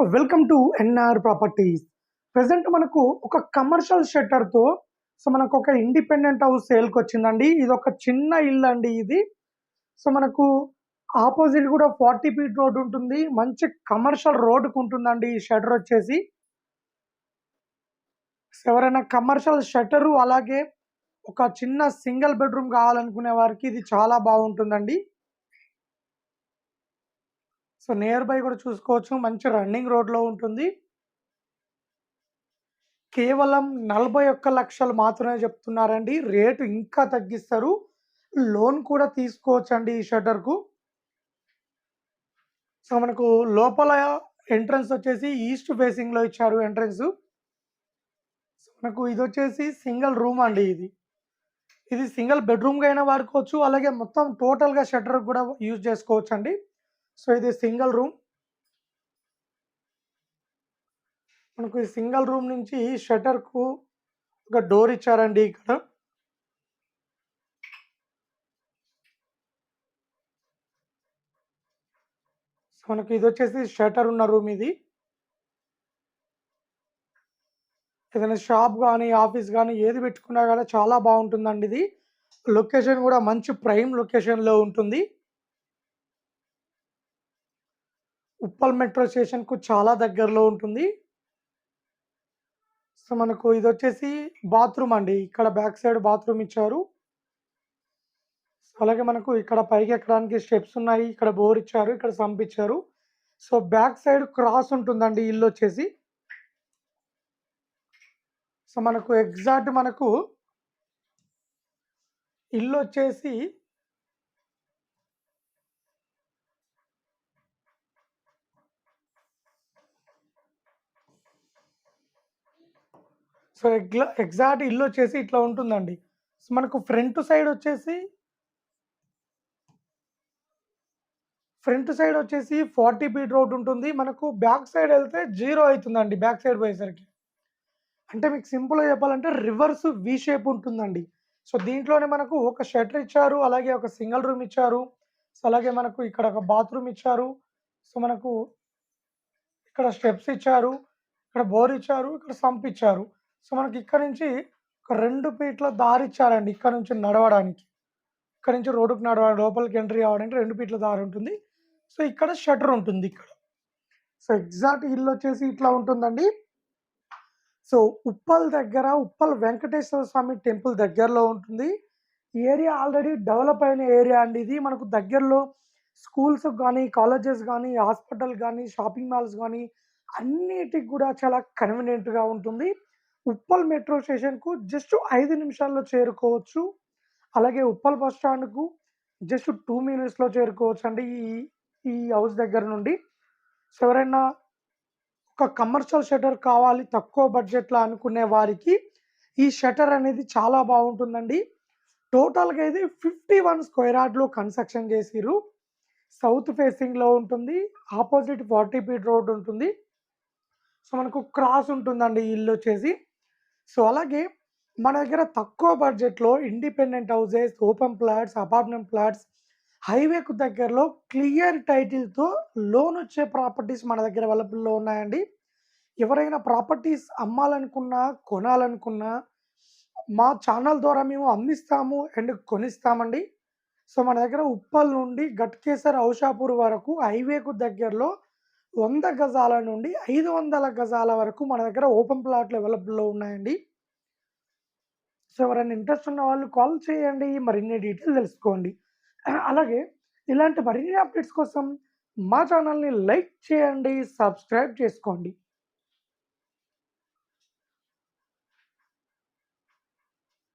Welcome to NR properties. Present మనకు ఒక commercial షట్టర్తో so మనకు ఒక ఇండిపెండెంట్ హౌస్ సేల్కి వచ్చిందండి. ఇది ఒక చిన్న ఇల్లు అండి ఇది. సో మనకు ఆపోజిట్ కూడా ఫార్టీ ఫీట్ రోడ్ ఉంటుంది. మంచి కమర్షియల్ రోడ్కు ఉంటుందండి ఈ షటర్ వచ్చేసి. ఎవరైనా కమర్షియల్ షట్టరు అలాగే ఒక చిన్న సింగిల్ బెడ్రూమ్ కావాలనుకునే వారికి ఇది చాలా బాగుంటుందండి. సో నియర్ బై కూడా చూసుకోవచ్చు. మంచి రన్నింగ్ రోడ్లో ఉంటుంది. కేవలం నలభై ఒక్క లక్షలు మాత్రమే చెప్తున్నారండి. రేటు ఇంకా తగ్గిస్తారు. లోన్ కూడా తీసుకోవచ్చు అండి ఈ షటర్కు సో మనకు లోపల ఎంట్రన్స్ వచ్చేసి ఈస్ట్ ఫేసింగ్లో ఇచ్చారు ఎంట్రన్స్ సో మనకు ఇది వచ్చేసి సింగిల్ రూమ్ అండి ఇది. ఇది సింగిల్ బెడ్రూమ్గా అయినా వాడుకోవచ్చు. అలాగే మొత్తం టోటల్గా షటర్ కూడా యూజ్ చేసుకోవచ్చు అండి సో ఇది సింగిల్ రూమ్. మనకు ఈ సింగిల్ రూమ్ నుంచి షటర్కు ఒక డోర్ ఇచ్చారండి ఇక్కడ. సో మనకు ఇది వచ్చేసి షటర్ ఉన్న రూమ్ ఇది. ఏదైనా షాప్ కానీ ఆఫీస్ కానీ ఏది పెట్టుకున్నా కానీ చాలా బాగుంటుందండి ఇది. లొకేషన్ కూడా మంచి ప్రైమ్ లొకేషన్లో ఉంటుంది. ఉప్పల్ మెట్రో స్టేషన్కు చాలా దగ్గరలో ఉంటుంది. సో మనకు ఇది వచ్చేసి బాత్రూమ్ అండి. ఇక్కడ బ్యాక్ సైడ్ బాత్రూమ్ ఇచ్చారు. అలాగే మనకు ఇక్కడ పైకి ఎక్కడానికి స్టెప్స్ ఉన్నాయి. ఇక్కడ బోర్ ఇచ్చారు. ఇక్కడ సంప్ ఇచ్చారు. సో బ్యాక్ సైడ్ క్రాస్ ఉంటుందండి ఇల్లు వచ్చేసి. సో మనకు ఎగ్జాక్ట్ మనకు ఇల్లు వచ్చేసి సో ఎగ్లా ఎగ్జాక్ట్ ఇల్లు వచ్చేసి ఇట్లా ఉంటుందండి. సో మనకు ఫ్రంట్ సైడ్ వచ్చేసి ఫ్రంట్ సైడ్ వచ్చేసి ఫార్టీ ఫీట్ రోడ్ ఉంటుంది. మనకు బ్యాక్ సైడ్ వెళ్తే జీరో అవుతుందండి బ్యాక్ సైడ్ పోయేసరికి. అంటే మీకు సింపుల్గా చెప్పాలంటే రివర్స్ వి షేప్ ఉంటుందండి. సో దీంట్లోనే మనకు ఒక షటర్ ఇచ్చారు అలాగే ఒక సింగిల్ రూమ్ ఇచ్చారు సో అలాగే మనకు ఇక్కడ ఒక బాత్రూమ్ ఇచ్చారు సో మనకు ఇక్కడ స్టెప్స్ ఇచ్చారు ఇక్కడ బోర్ ఇచ్చారు ఇక్కడ సంప్ ఇచ్చారు. సో మనకి ఇక్కడ నుంచి ఒక రెండు ఫీట్ల దారి ఇచ్చారండి ఇక్కడ నుంచి నడవడానికి. ఇక్కడ నుంచి రోడ్డుకు నడవడం లోపలికి ఎంట్రీ అవ్వడానికి రెండు ఫీట్ల దారి ఉంటుంది. సో ఇక్కడ షటర్ ఉంటుంది ఇక్కడ. సో ఎగ్జాక్ట్ ఇల్లు వచ్చేసి ఇట్లా ఉంటుందండి. సో ఉప్పల్ దగ్గర ఉప్పల్ వెంకటేశ్వర స్వామి టెంపుల్ దగ్గరలో ఉంటుంది. ఈ ఏరియా ఆల్రెడీ డెవలప్ అయిన ఏరియా అండి ఇది. మనకు దగ్గరలో స్కూల్స్ కానీ కాలేజెస్ కానీ హాస్పిటల్ కానీ షాపింగ్ మాల్స్ కానీ అన్నిటికి కూడా చాలా కన్వీనియంట్గా ఉంటుంది. ఉప్పల్ మెట్రో స్టేషన్కు జస్ట్ ఐదు నిమిషాల్లో చేరుకోవచ్చు. అలాగే ఉప్పల్ బస్ స్టాండ్కు జస్ట్ టూ మినిట్స్లో చేరుకోవచ్చు. అండి ఈ ఈ హౌస్ దగ్గర నుండి. సో ఎవరైనా ఒక కమర్షియల్ షటర్ కావాలి తక్కువ బడ్జెట్లో అనుకునే వారికి ఈ షటర్ అనేది చాలా బాగుంటుందండి. టోటల్గా ఇది ఫిఫ్టీ వన్ స్క్వేర్ యార్డ్లో కన్స్ట్రక్షన్ చేసిరు సౌత్ ఫేసింగ్లో ఉంటుంది. ఆపోజిట్ ఫార్టీ ఫీట్ రోడ్ ఉంటుంది. సో మనకు క్రాస్ ఉంటుందండి ఇల్లు వచ్చేసి. సో అలాగే మన దగ్గర తక్కువ బడ్జెట్లో independent houses open plots apartment plots హైవేకు దగ్గరలో క్లియర్ టైటిల్తో లోన్ వచ్చే ప్రాపర్టీస్ మన దగ్గర అవైలబుల్లో ఉన్నాయండి. ఎవరైనా ప్రాపర్టీస్ అమ్మాలనుకున్నా కొనాలనుకున్నా మా ఛానల్ ద్వారా మేము అమ్మిస్తాము అండ్ కొనిస్తామండి. సో మన దగ్గర ఉప్పల్ నుండి గట్కేసర్ ఔషాపూర్ వరకు హైవేకు దగ్గరలో వంద గజాల నుండి ఐదు వందల గజాల వరకు మన దగ్గర ఓపెన్ ప్లాట్లు అవైలబుల్లో ఉన్నాయండి. సో ఎవరైనా ఇంట్రెస్ట్ ఉన్న వాళ్ళు కాల్ చేయండి మరిన్ని డీటెయిల్ తెలుసుకోండి. అలాగే ఇలాంటి మరిన్ని అప్డేట్స్ కోసం మా ఛానల్ని లైక్ చేయండి సబ్స్క్రైబ్ చేసుకోండి.